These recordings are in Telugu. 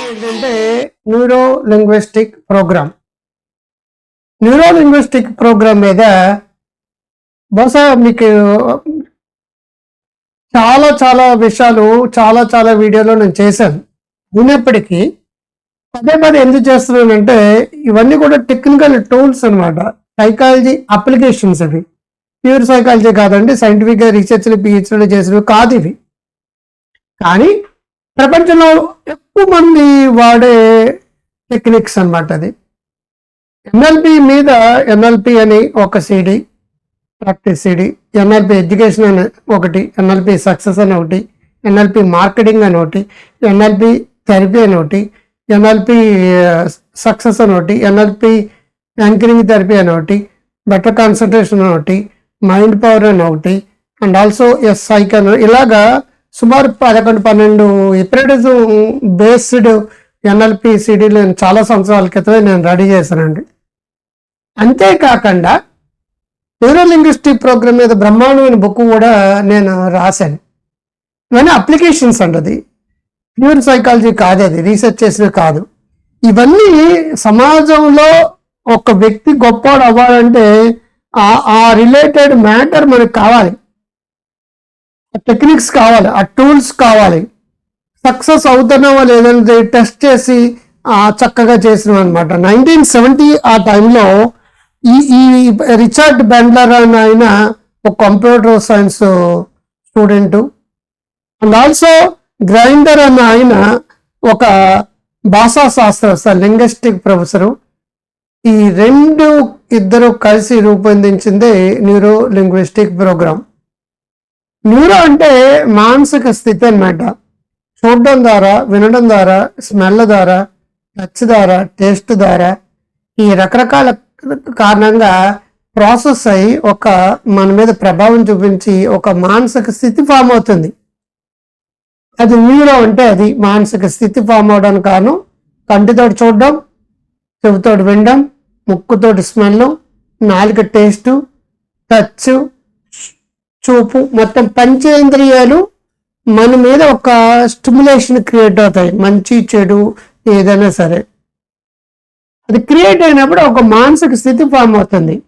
ఏంటంటే neuro linguistic program. Neuro linguistic program మీద బహుశా మీకు చాలా చాలా విషయాలు చాలా చాలా వీడియోలో నేను చేశాను. ఉన్నప్పటికీ పదే పదే ఎందుకు చేస్తున్నానంటే ఇవన్నీ కూడా టెక్నికల్ టూల్స్ అన్నమాట. సైకాలజీ అప్లికేషన్స్ అవి. ప్యూర్ సైకాలజీ కాదండి సైంటిఫిక్గా రీసెర్చ్లు పిహెచ్డీలు చేసినవి కాదు ఇవి. కానీ ప్రపంచంలో ఎక్కువ మంది వాడే టెక్నిక్స్ అన్నమాట అది. ఎన్ఎల్పి మీద ఎన్ఎల్పి అని ఒక CD practice CD NLP education అని ఒకటి ఎన్ఎల్పి సక్సెస్ అని ఒకటి ఎన్ఎల్పి మార్కెటింగ్ అని ఒకటి ఎన్ఎల్పి థెరపీ అని ఒకటి ఎన్ఎల్పి సక్సెస్ అని ఒకటి ఎన్ఎల్పి యాంకరింగ్ థెరపీ అని ఒకటి బెటర్ కాన్సన్ట్రేషన్ అని ఒకటి మైండ్ పవర్ అని ఒకటి అండ్ ఆల్సో ఎస్ సైక్ అని ఇలాగా సుమారు పదకొండు పన్నెండు ఎప్రిడిజం బేస్డ్ ఎన్ఎల్పి సిడీలు నేను చాలా సంవత్సరాల క్రితమే నేను రెడీ చేశానండి. అంతేకాకుండా న్యూరో లింగ్విస్టిక్ ప్రోగ్రామ్ మీద బ్రహ్మాండమైన బుక్ కూడా నేను రాశాను. ఇవన్నీ అప్లికేషన్స్ అండి అది. ప్యూర్ సైకాలజీ కాదు అది రీసెర్చ్ చేసినవి కాదు. ఇవన్నీ సమాజంలో ఒక వ్యక్తి గొప్పవాడు అవ్వాలంటే ఆ రిలేటెడ్ మ్యాటర్ మనకు కావాలి. టెక్నిక్స్ కావాలి ఆ టూల్స్ కావాలి. సక్సెస్ అవుతున్నావా లేదని టెస్ట్ చేసి చక్కగా చేసినాం అనమాట నైన్టీన్ సెవెంటీ ఆ టైంలో ఈ ఈ రిచర్డ్ బెండ్లర్ అని ఆయన ఒక computer science student and also Grinder అన్న ఆయన ఒక భాషా శాస్త్రవేత్త లింగ్విస్టిక్ ప్రొఫెసరు ఈ రెండు ఇద్దరు కలిసి రూపొందించిందే న్యూరో లింగ్విస్టిక్ ప్రోగ్రామ్ న్యూరో అంటే మానసిక స్థితి అన్నమాట. చూడడం ద్వారా వినడం ద్వారా స్మెల్ ద్వారా టచ్ ద్వారా టేస్ట్ ద్వారా ఈ రకరకాల కారణంగా ప్రాసెస్ అయి ఒక మన మీద ప్రభావం చూపించి ఒక మానసిక స్థితి ఫామ్ అవుతుంది. అది న్యూరో అంటే అది మానసిక స్థితి ఫామ్ అవడానికి కారణం కంటితోటి చూడడం చెవితోటి వినడం ముక్కుతోటి స్మెల్ నాలుక టేస్ట్ టచ్ చూపు మొత్తం పంచేంద్రియాలు మన మీద ఒక స్టిమ్యులేషన్ క్రియేట్ అవుతాయి. మంచి చెడు ఏదైనా సరే. అది క్రియేట్ అయినప్పుడు ఒక మానసిక స్థితి ఫామ్ అవుతుంది.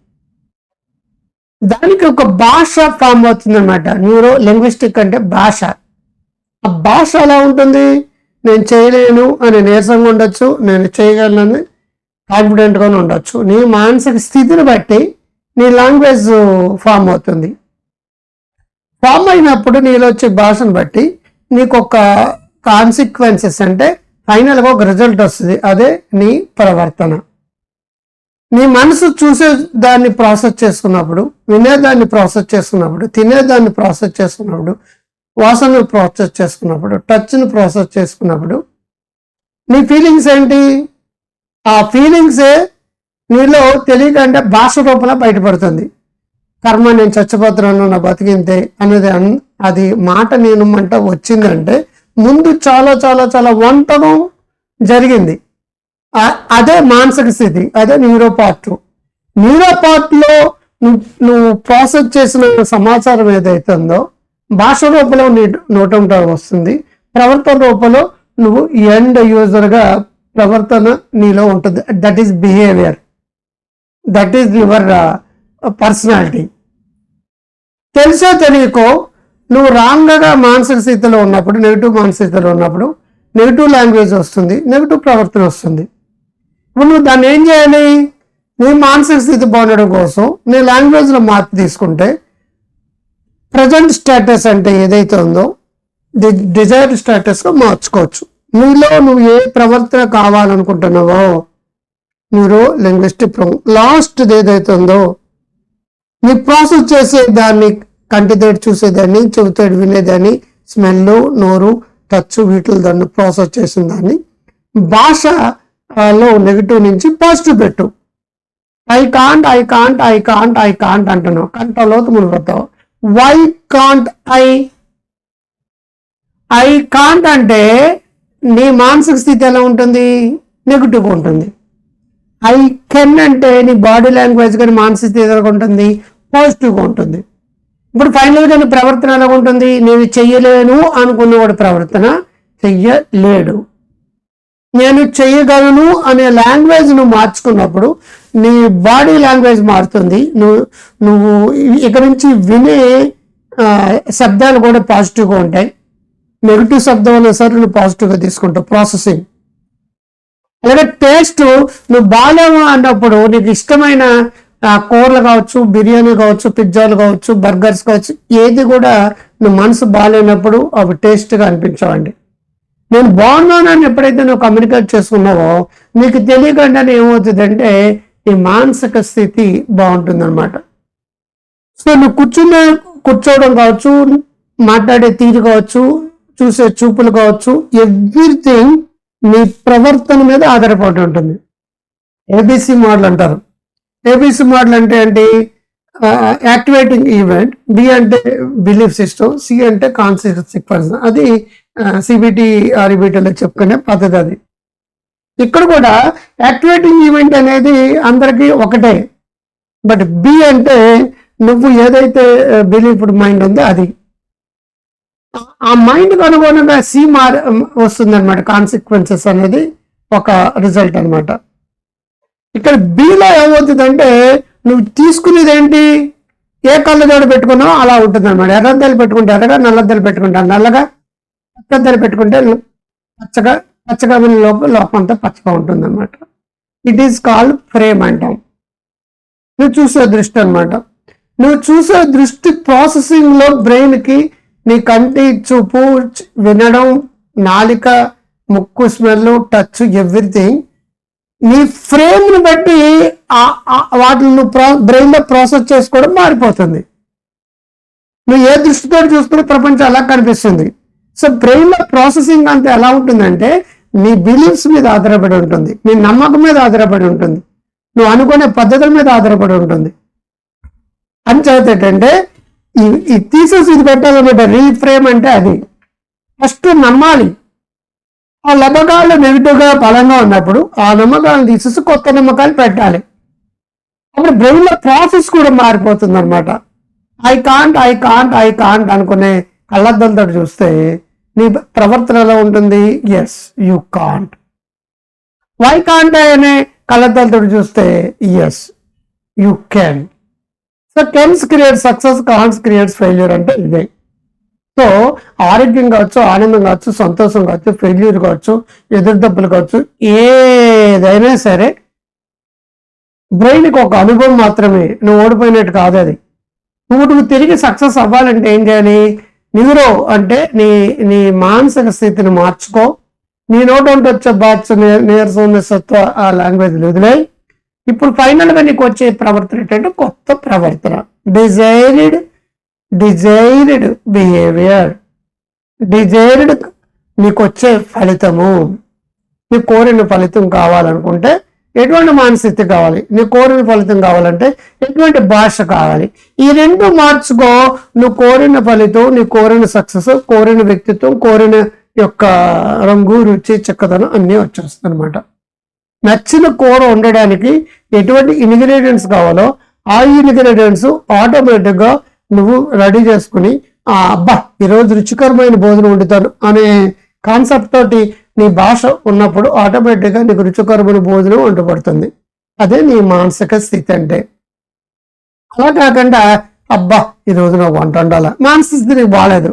దానికి ఒక భాష ఫామ్ అవుతుంది అనమాట న్యూరో లింగ్విస్టిక్ అంటే భాష. ఆ భాష ఎలా ఉంటుంది? నేను చేయలేను అని నీరసంగా ఉండొచ్చు నేను చేయగలను కాన్ఫిడెంట్గానే ఉండొచ్చు. నీ మానసిక స్థితిని బట్టి నీ లాంగ్వేజ్ ఫామ్ అవుతుంది. ఫామ్ అయినప్పుడు నీలో వచ్చే భాషను బట్టి నీకు ఒక కాన్సిక్వెన్సెస్ అంటే ఫైనల్గా ఒక రిజల్ట్ వస్తుంది. అదే నీ ప్రవర్తన. నీ మనసు చూసే దాన్ని ప్రాసెస్ చేసుకున్నప్పుడు వినేదాన్ని ప్రాసెస్ చేసుకున్నప్పుడు తినేదాన్ని ప్రాసెస్ చేసుకున్నప్పుడు వాసనలు ప్రాసెస్ చేసుకున్నప్పుడు టచ్ని ప్రాసెస్ చేసుకున్నప్పుడు నీ ఫీలింగ్స్ ఏంటి? ఆ ఫీలింగ్సే నీలో తెలియకంటే భాష రూపంలో బయటపడుతుంది. కర్మ నేను చచ్చిపోతున్నాను నా బతికింతే అనేది అది మాట నేను మంట వచ్చిందంటే ముందు చాలా చాలా చాలా వంతనం జరిగింది. అదే మానసిక స్థితి అదే న్యూరోపార్ట్ న్యూరోపార్ట్లో నువ్వు నువ్వు ప్రాసెస్ చేసిన సమాచారం ఏదైతే ఉందో భాష రూపంలో నీ నోటంట వస్తుంది. ప్రవర్తన రూపంలో నువ్వు ఎండ్ యూజర్గా ప్రవర్తన నీలో ఉంటుంది. That is behaviour that is your personality తెలుసో తెలియకో నువ్వు రాంగ్గా మానసిక స్థితిలో ఉన్నప్పుడు నెగిటివ్ మానసిక స్థితిలో ఉన్నప్పుడు నెగిటివ్ లాంగ్వేజ్ వస్తుంది నెగిటివ్ ప్రవర్తన వస్తుంది. ఇప్పుడు నువ్వు దాన్ని ఏం చేయాలి? నీ మానసిక స్థితి బాగుండడం కోసం నీ లాంగ్వేజ్లో మార్పు తీసుకుంటే ప్రజెంట్ స్టేటస్ అంటే ఏదైతే ఉందో డి డిజైర్ స్టేటస్గా మార్చుకోవచ్చు. నీలో నువ్వు ఏ ప్రవర్తన కావాలనుకుంటున్నావో మీరు లింగ్విస్టిక్ లాస్ట్ ఏదైతే ఉందో నీ ప్రాసెస్ చేసే దాన్ని కంటితోటి చూసేదాన్ని చెవితోటి వినేదాన్ని స్మెల్ నోరు టచ్ వీటిల దాన్ని ప్రాసెస్ చేసిన దాన్ని భాషలో నెగిటివ్ నుంచి పాజిటివ్ పెట్టు. I can't I can't I can't I can't అంటున్నావు. కంటలోతు మునిపోతావు why can't I I can't అంటే నీ మానసిక స్థితి ఎలా ఉంటుంది? నెగిటివ్గా ఉంటుంది. ఐ కెన్ అంటే నీ బాడీ లాంగ్వేజ్ కానీ మానసిక స్థితి ఎలా ఉంటుంది? పాజిటివ్గా ఉంటుంది. ఇప్పుడు ఫైనల్గా నీ ప్రవర్తన ఎలా ఉంటుంది? నేను చెయ్యలేను అనుకున్నవాడు ప్రవర్తన చెయ్యలేడు. నేను చెయ్యగలను అనే లాంగ్వేజ్ నువ్వు మార్చుకున్నప్పుడు నీ బాడీ లాంగ్వేజ్ మారుతుంది. నువ్వు నువ్వు ఇక నుంచి వినే శబ్దాలు కూడా పాజిటివ్గా ఉంటాయి. నెగిటివ్ శబ్దం అయినా సరే నువ్వు పాజిటివ్గా తీసుకుంటావు. ప్రాసెసింగ్ అలాగే టేస్ట్ నువ్వు బాగాలేవు అన్నప్పుడు నీకు ఇష్టమైన కూరలు కావచ్చు బిర్యానీ కావచ్చు పిజ్జాలు కావచ్చు బర్గర్స్ కావచ్చు ఏది కూడా నువ్వు మనసు బాగాలేనప్పుడు అవి టేస్ట్గా అనిపించవండి. నేను బాగున్నానని ఎప్పుడైతే నువ్వు కమ్యూనికేట్ చేసుకున్నావో నీకు తెలియకుండానే ఏమవుతుందంటే ఈ మానసిక స్థితి బాగుంటుందన్నమాట. సో నువ్వు కూర్చున్న కూర్చోవడం కావచ్చు మాట్లాడే తీరు కావచ్చు చూసే చూపులు కావచ్చు ఎవ్రీథింగ్ నీ ప్రవర్తన మీద ఆధారపడి ఉంటుంది. ఏబిసి మోడల్ అంటారు. ఏబిసి మోడల్ అంటే ఏంటి? యాక్టివేటింగ్ ఈవెంట్ బి అంటే బిలీఫ్ సిస్టమ్ సి అంటే కాన్సియస్ పర్సన్ అది సిబిటి ఆర్బిటీలో చెప్పుకునే పద్ధతి అది. ఇక్కడ కూడా యాక్టివేటింగ్ ఈవెంట్ అనేది అందరికీ ఒకటే. బట్ బి అంటే నువ్వు ఏదైతే బిలీఫ్డ్ మైండ్ ఉందో అది. ఆ మైండ్కి అనుగుణంగా సి మార్ వస్తుంది అనమాట కాన్సిక్వెన్సెస్ అనేది ఒక రిజల్ట్ అనమాట ఇక్కడ బిలో ఏమవుతుందంటే నువ్వు తీసుకునేది ఏంటి ఏ కళ్ళజోడు పెట్టుకున్నావో అలా ఉంటుంది అనమాట ఎర్రద్దలు పెట్టుకుంటే ఎర్రగా నల్లద్దలు పెట్టుకుంటా నల్లగా పచ్చద్దలు పెట్టుకుంటే పచ్చగా పచ్చగా ఉన్న లోపల లోపంతా పచ్చగా ఉంటుంది అనమాట ఇట్ ఈస్ కాల్డ్ ఫ్రేమ్ అంటాం నువ్వు చూసే దృష్టి అన్నమాట. నువ్వు చూసే దృష్టి ప్రాసెసింగ్లో బ్రెయిన్కి నీ కంటి చూపు వినడం నాలిక ముక్కు స్మెల్ టచ్ ఎవ్రీథింగ్ నీ ఫ్రేమ్ని బట్టి వాటిని ప్రో బ్రెయిన్లో ప్రాసెస్ చేసుకోవడం మారిపోతుంది. నువ్వు ఏ దృష్టితో చూస్తున్నా ప్రపంచం అలా కనిపిస్తుంది. సో బ్రెయిన్లో ప్రాసెసింగ్ అంతా ఎలా ఉంటుందంటే నీ బిలీఫ్స్ మీద ఆధారపడి ఉంటుంది. నీ నమ్మకం మీద ఆధారపడి ఉంటుంది. నువ్వు అనుకునే పద్ధతుల మీద ఆధారపడి ఉంటుంది. అని చేత ఏంటంటే ఈ ఈ థీసెస్ ఇది పెట్టాలన్నమాట రీఫ్రేమ్ అంటే అది. ఫస్ట్ నమ్మాలి. ఆ నమ్మకాలు నెగిటివ్గా బలంగా ఉన్నప్పుడు ఆ నమ్మకాలను తీసేసి కొత్త నమ్మకాలు పెట్టాలి. అప్పుడు బ్రెయిన్లో ప్రాసెస్ కూడా మారిపోతుంది అనమాట I can't I can't I can't అనుకునే కళ్ళద్దంతో చూస్తే నీ ప్రవర్తన ఎలా ఉంటుంది? Yes you can't why can't అనే కళ్ళద్దంతో చూస్తే yes you can so cans create success can'ts creates failure అంటే ఇదే. సో ఆరోగ్యం కావచ్చు ఆనందం కావచ్చు సంతోషం కావచ్చు ఫెయిల్యూర్ కావచ్చు ఎదురు దెబ్బలు కావచ్చు ఏదైనా సరే బ్రెయిన్కి ఒక అనుభవం మాత్రమే. నువ్వు ఓడిపోయినట్టు కాదు అది. నువ్వు నువ్వు తిరిగి సక్సెస్ అవ్వాలంటే ఏం చేయాలి? న్యూరో అంటే నీ నీ మానసిక స్థితిని మార్చుకో. నీ నోట ఉంటే వచ్చే బాట్స్ నీరసం నిస్సత్వ ఆ లాంగ్వేజ్ వదిలే ఇప్పుడు ఫైనల్గా నీకు వచ్చే ప్రవర్తన ఏంటంటే కొత్త ప్రవర్తన. Desired desired behaviour. డిజైర్డ్ నీకు వచ్చే ఫలితము. నీ కోరిన ఫలితం కావాలనుకుంటే ఎటువంటి మానసిక కావాలి. నీ కోరిన ఫలితం కావాలంటే ఎటువంటి భాష కావాలి. ఈ రెండు మార్చుకో. నువ్వు కోరిన ఫలితం నీ కోరిన సక్సెస్ కోరిన వ్యక్తిత్వం కోరిన యొక్క రంగు రుచి చక్కదనం అన్నీ వచ్చేస్తాయి అనమాట నచ్చిన కూర ఉండడానికి ఎటువంటి ఇంగ్రీడియంట్స్ కావాలో ఆ ఇంగ్రీడియంట్స్ ఆటోమేటిక్గా నువ్వు రెడీ చేసుకుని ఆ అబ్బా ఈరోజు రుచికరమైన భోజనం వండుతాను అనే కాన్సెప్ట్ తోటి నీ భాష ఉన్నప్పుడు ఆటోమేటిక్గా నీకు రుచికరమైన భోజనం వంటపడుతుంది అదే నీ మానసిక స్థితి అంటే. అలా కాకుండా అబ్బా ఈ రోజు నాకు వంట వండాలా? మానసిక స్థితి నీకు బాగాలేదు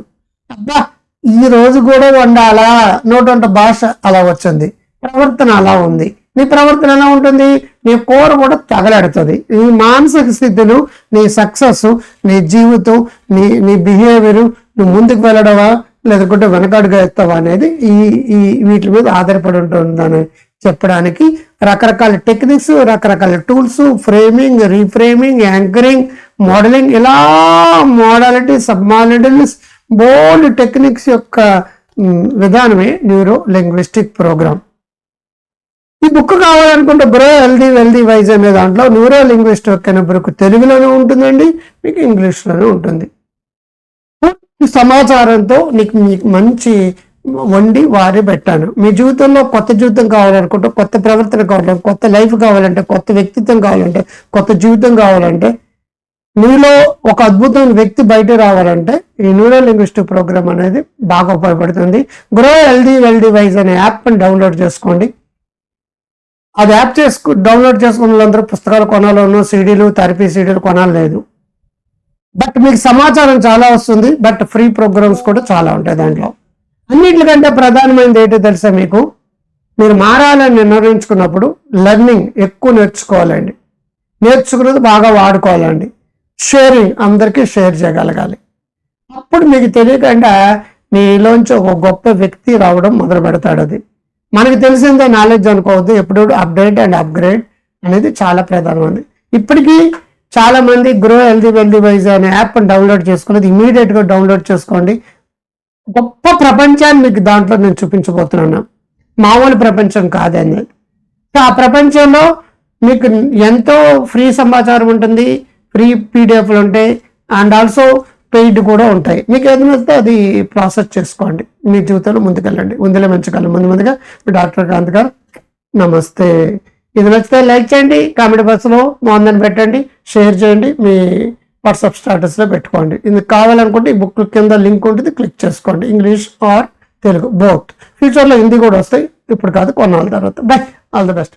అబ్బా ఈ రోజు కూడా వండాలా? నోటంట భాష అలా వచ్చింది. ప్రవర్తన అలా ఉంది. నీ ప్రవర్తన ఎలా ఉంటుంది? నీ కూర కూడా తగలెడుతుంది. నీ మానసిక స్థితులు నీ సక్సెస్ నీ జీవితం నీ నీ బిహేవియర్ నువ్వు ముందుకు వెళ్ళడవా లేదంటే వెనకాడుగా ఎత్తావా అనేది ఈ ఈ వీటి మీద ఆధారపడి ఉంటుందని చెప్పడానికి రకరకాల టెక్నిక్స్ రకరకాల tools framing reframing anchoring modelling ఇలా modality sub modalities bold techniques యొక్క విధానమే న్యూరో లింగ్విస్టిక్ ప్రోగ్రామ్ బుక్ కావాలనుకుంటే బ్రో హెల్దీ వెల్దీ వైజ్ అనే దాంట్లో న్యూరో లింగ్విస్ట్ యొక్క బుక్ తెలుగులోనే ఉంటుందండి మీకు ఇంగ్లీష్లోనే ఉంటుంది. సమాచారంతో నీకు మీకు మంచి వండి వారి పెట్టాను. మీ జీవితంలో కొత్త జీవితం కావాలనుకుంటే కొత్త ప్రవర్తన కావాలంటే కొత్త లైఫ్ కావాలంటే కొత్త వ్యక్తిత్వం కావాలంటే కొత్త జీవితం కావాలంటే మీలో ఒక అద్భుతమైన వ్యక్తి బయట రావాలంటే ఈ న్యూరో లింగ్విస్టిక్ ప్రోగ్రామ్ అనేది బాగా ఉపయోగపడుతుంది. గ్రో హెల్దీ వెల్దీ వైజ్ అనే యాప్ని డౌన్లోడ్ చేసుకోండి. అది యాప్ చేసుకు డౌన్లోడ్ చేసుకున్న వాళ్ళందరూ పుస్తకాలు కొనాలను సీడీలు థెరపీ సీడీలు కొనాలి బట్ మీకు సమాచారం చాలా వస్తుంది బట్ ఫ్రీ ప్రోగ్రామ్స్ కూడా చాలా ఉంటాయి దాంట్లో. అన్నిటికంటే ప్రధానమైనది ఏంటో తెలుసా మీకు? మీరు మారాలని నిర్ణయించుకున్నప్పుడు లెర్నింగ్ ఎక్కువ నేర్చుకోవాలండి. నేర్చుకున్నది బాగా వాడుకోవాలండి. షేరింగ్ అందరికీ షేర్ చేయగలగాలి. అప్పుడు మీకు తెలియకుండా మీలోంచి ఒక గొప్ప వ్యక్తి రావడం మొదలు పెడతాడు అది. మనకు తెలిసిందే నాలెడ్జ్ అనుకోవద్దు ఎప్పుడు అప్డేట్ అండ్ అప్గ్రేడ్ అనేది చాలా ప్రధానమైనది ఇప్పటికీ చాలా మంది గ్రో హెల్దీ వెల్దీ వైజ్ అనే యాప్ డౌన్లోడ్ చేసుకున్నది ఇమీడియట్గా డౌన్లోడ్ చేసుకోండి. గొప్ప ప్రపంచాన్ని మీకు దాంట్లో నేను చూపించబోతున్నాను. మామూలు ప్రపంచం కాదండి. ఆ ప్రపంచంలో మీకు ఎంతో ఫ్రీ సమాచారం ఉంటుంది ఫ్రీ పీడిఎఫ్లు ఉంటాయి. అండ్ ఆల్సో పెయిడ్ కూడా ఉంటాయి. మీకు ఏది నచ్చితే అది ప్రాసెస్ చేసుకోండి. మీ జీవితంలో ముందుకెళ్ళండి. ముందులే మంచికెళ్ళండి ముందు ముందుగా మీ డాక్టర్ కాంత్ గారు నమస్తే. ఇది నచ్చితే లైక్ చేయండి కామెడీ బాక్స్లో మోందని పెట్టండి షేర్ చేయండి మీ వాట్సాప్ స్టాటస్లో పెట్టుకోండి. ఇది కావాలనుకుంటే ఈ బుక్ కింద లింక్ ఉంటుంది క్లిక్ చేసుకోండి. English or Telugu both. ఫ్యూచర్లో హిందీ కూడా వస్తాయి. ఇప్పుడు కాదు కొన్నాళ్ళ తర్వాత. By all the best